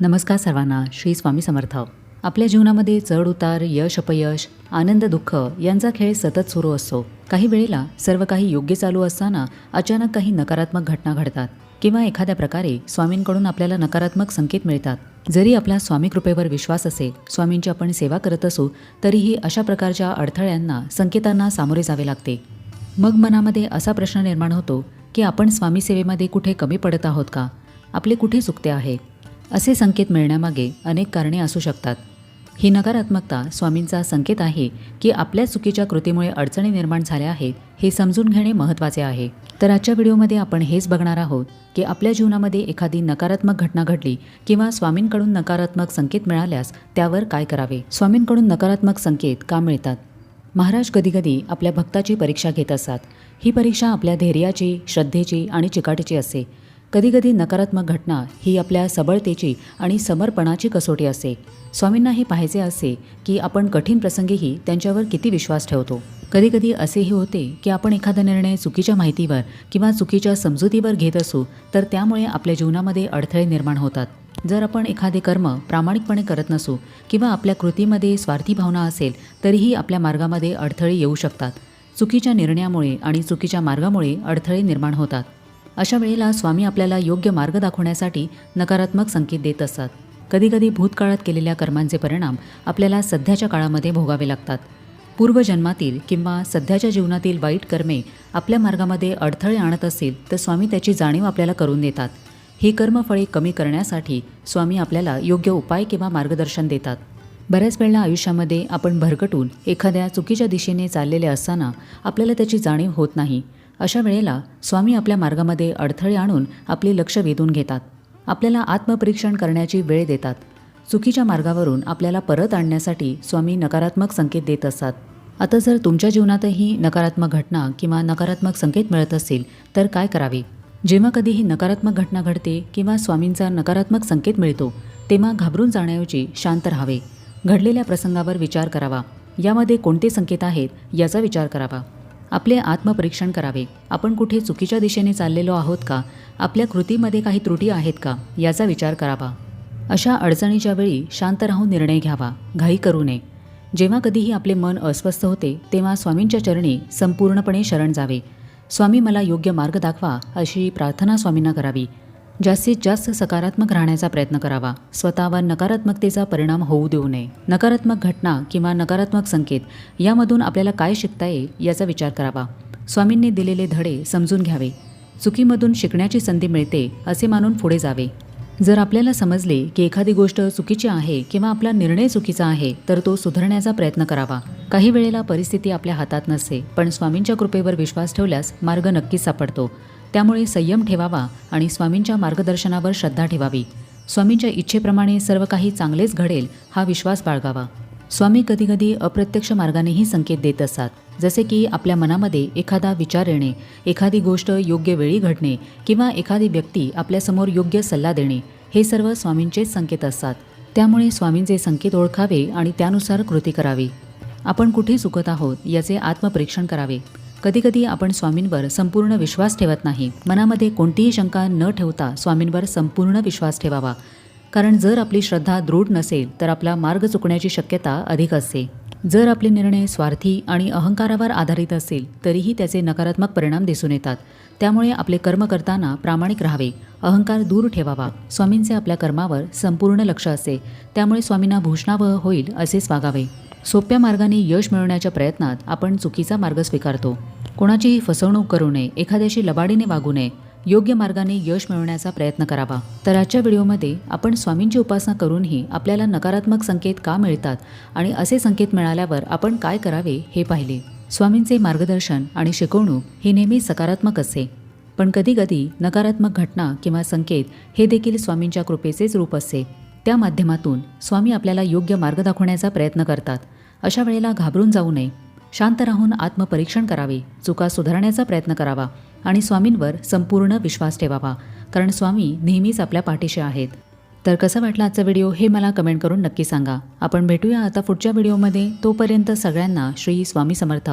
नमस्कार सर्वांना श्री स्वामी समर्थ. आपल्या जीवनामध्ये चढ उतार यश अपयश आनंद दुःख यांचा खेळ सतत सुरू असतो. काही वेळेला सर्व काही योग्य चालू असताना अचानक काही नकारात्मक घटना घडतात किंवा एखाद्या प्रकारे स्वामींकडून आपल्याला नकारात्मक संकेत मिळतात. जरी आपला स्वामी कृपेवर विश्वास असेल स्वामींची आपण सेवा करत असू तरीही अशा प्रकारच्या अडथळ्यांना संकेतांना सामोरे जावे लागते. मग मनामध्ये असा प्रश्न निर्माण होतो की आपण स्वामी सेवेमध्ये कुठे कमी पडत आहोत का? आपले कुठे चुकते आहे? असे संकेत मिळण्यामागे अनेक कारणे असू शकतात. ही नकारात्मकता स्वामींचा संकेत आहे की आपल्या चुकीच्या कृतीमुळे अडचणी निर्माण झाल्या आहेत हे समजून घेणे महत्त्वाचे आहे. तर आजच्या व्हिडिओमध्ये आपण हेच बघणार आहोत की आपल्या जीवनामध्ये एखादी नकारात्मक घटना घडली किंवा स्वामींकडून नकारात्मक संकेत मिळाल्यास त्यावर काय करावे? स्वामींकडून नकारात्मक संकेत का मिळतात? महाराज कधीकधी आपल्या भक्ताची परीक्षा घेत असतात. ही परीक्षा आपल्या धैर्याची श्रद्धेची आणि चिकाटीची असते. कधीकधी नकारात्मक घटना ही आपल्या सबळतेची आणि समर्पणाची कसोटी असते. स्वामींना हे पाहायचे असते की आपण कठीण प्रसंगीही त्यांच्यावर किती विश्वास ठेवतो. कधीकधी असेही होते की आपण एखादा निर्णय चुकीच्या माहितीवर किंवा चुकीच्या समजुतीवर घेत असू तर त्यामुळे आपल्या जीवनामध्ये अडथळे निर्माण होतात. जर आपण एखादे कर्म प्रामाणिकपणे करत नसू किंवा आपल्या कृतीमध्ये स्वार्थी भावना असेल तरीही आपल्या मार्गामध्ये अडथळे येऊ शकतात. चुकीच्या निर्णयामुळे आणि चुकीच्या मार्गामुळे अडथळे निर्माण होतात. अशा वेळेला स्वामी आपल्याला योग्य मार्ग दाखवण्यासाठी नकारात्मक संकेत देत असतात. कधीकधी भूतकाळात केलेल्या कर्मांचे परिणाम आपल्याला सध्याच्या काळामध्ये भोगावे लागतात. पूर्वजन्मातील किंवा सध्याच्या जीवनातील वाईट कर्मे आपल्या मार्गामध्ये अडथळे आणत असतील तर स्वामी त्याची जाणीव आपल्याला करून देतात. ही कर्मफळे कमी करण्यासाठी स्वामी आपल्याला योग्य उपाय किंवा मार्गदर्शन देतात. बऱ्याच वेळेला आयुष्यामध्ये आपण भरकटून एखाद्या चुकीच्या दिशेने चाललेले असताना आपल्याला त्याची जाणीव होत नाही. अशा वेळेला स्वामी आपल्या मार्गामध्ये अडथळे आणून आपले लक्ष वेधून घेतात. आपल्याला आत्मपरीक्षण करण्याची वेळ देतात. चुकीच्या मार्गावरून आपल्याला परत आणण्यासाठी स्वामी नकारात्मक संकेत देत असतात. आता जर तुमच्या जीवनातही नकारात्मक घटना किंवा नकारात्मक संकेत मिळत असतील तर काय करावे? जेव्हा कधीही नकारात्मक घटना घडते किंवा स्वामींचा नकारात्मक संकेत मिळतो तेव्हा घाबरून जाण्याऐवजी शांत राहावे. घडलेल्या प्रसंगावर विचार करावा. यामध्ये कोणते संकेत आहेत याचा विचार करावा. आपले आत्मपरीक्षण करावे. आपण कुठे चुकीच्या दिशेने चाललेलो आहोत का? आपल्या कृतीमध्ये काही त्रुटी आहेत का? याचा विचार करावा. अशा अडचणीच्या वेळी शांत राहून निर्णय घ्यावा. घाई करू नये. जेव्हा कधीही आपले मन अस्वस्थ होते तेव्हा स्वामींच्या चरणी संपूर्णपणे शरण जावे. स्वामी मला योग्य मार्ग दाखवा अशी प्रार्थना स्वामींना करावी. जास्तीत जास्त सकारात्मक राहण्याचा प्रयत्न करावा. स्वतःवर नकारात्मकतेचा परिणाम होऊ देऊ नये. नकारात्मक घटना किंवा नकारात्मक संकेत यामधून आपल्याला काय शिकता येईल याचा विचार करावा. स्वामींनी दिलेले धडे समजून घ्यावे. चुकीमधून शिकण्याची संधी मिळते असे मानून पुढे जावे. जर आपल्याला समजले की एखादी गोष्ट चुकीची आहे किंवा आपला निर्णय चुकीचा आहे तर तो सुधारण्याचा प्रयत्न करावा. काही वेळेला परिस्थिती आपल्या हातात नसते पण स्वामींच्या कृपेवर विश्वास ठेवल्यास मार्ग नक्कीच सापडतो. त्यामुळे संयम ठेवावा आणि स्वामींच्या मार्गदर्शनावर श्रद्धा ठेवावी. स्वामींच्या इच्छेप्रमाणे सर्व काही चांगलेच घडेल हा विश्वास बाळगावा. स्वामी कधीकधी अप्रत्यक्ष मार्गानेही संकेत देत असतात. जसे की आपल्या मनामध्ये एखादा विचार येणे एखादी गोष्ट योग्य वेळी घडणे किंवा एखादी व्यक्ती आपल्यासमोर योग्य सल्ला देणे हे सर्व स्वामींचेच संकेत असतात. त्यामुळे स्वामींचे संकेत ओळखावे आणि त्यानुसार कृती करावी. आपण कुठे चुकत आहोत याचे आत्मपरीक्षण करावे. कधीकधी आपण स्वामींवर संपूर्ण विश्वास ठेवत नाही. मनामध्ये कोणतीही शंका न ठेवता स्वामींवर संपूर्ण विश्वास ठेवावा. कारण जर आपली श्रद्धा दृढ नसेल तर आपला मार्ग चुकण्याची शक्यता अधिक असते. जर आपले निर्णय स्वार्थी आणि अहंकारावर आधारित असेल तरीही त्याचे नकारात्मक परिणाम दिसून येतात. त्यामुळे आपले कर्म करताना प्रामाणिक राहावे. अहंकार दूर ठेवावा. स्वामींचे आपल्या कर्मावर संपूर्ण लक्ष असते त्यामुळे स्वामींना भूषणावह होईल असेच वागावे सोप्या मार्गाने यश मिळवण्याच्या प्रयत्नात आपण चुकीचा मार्ग स्वीकारतो. कोणाचीही फसवणूक करू नये एखाद्याशी लबाडीने वागू नये योग्य मार्गाने यश मिळवण्याचा प्रयत्न करावा. तर आजच्या व्हिडिओमध्ये आपण स्वामींची उपासना करूनही आपल्याला नकारात्मक संकेत का मिळतात आणि असे संकेत मिळाल्यावर आपण काय करावे हे पाहिले. स्वामींचे मार्गदर्शन आणि शिकवणूक ही नेहमी सकारात्मक असते पण कधीकधी नकारात्मक घटना किंवा संकेत हे देखील स्वामींच्या कृपेचेच रूप असते त्या माध्यमातून स्वामी आपल्याला योग्य मार्ग दाखवण्याचा प्रयत्न करतात. अशा वेळेला घाबरून जाऊ नये. शांत राहून आत्मपरीक्षण करावे. चुका सुधारण्याचा प्रयत्न करावा आणि स्वामींवर संपूर्ण विश्वास ठेवावा. कारण स्वामी नेहमीच आपल्या पाठीशी आहेत. तर कसं वाटला आजचा व्हिडिओ हे मला कमेंट करून नक्की सांगा. आपण भेटूया आता पुढच्या व्हिडिओमध्ये. तोपर्यंत सगळ्यांना श्री स्वामी समर्थ.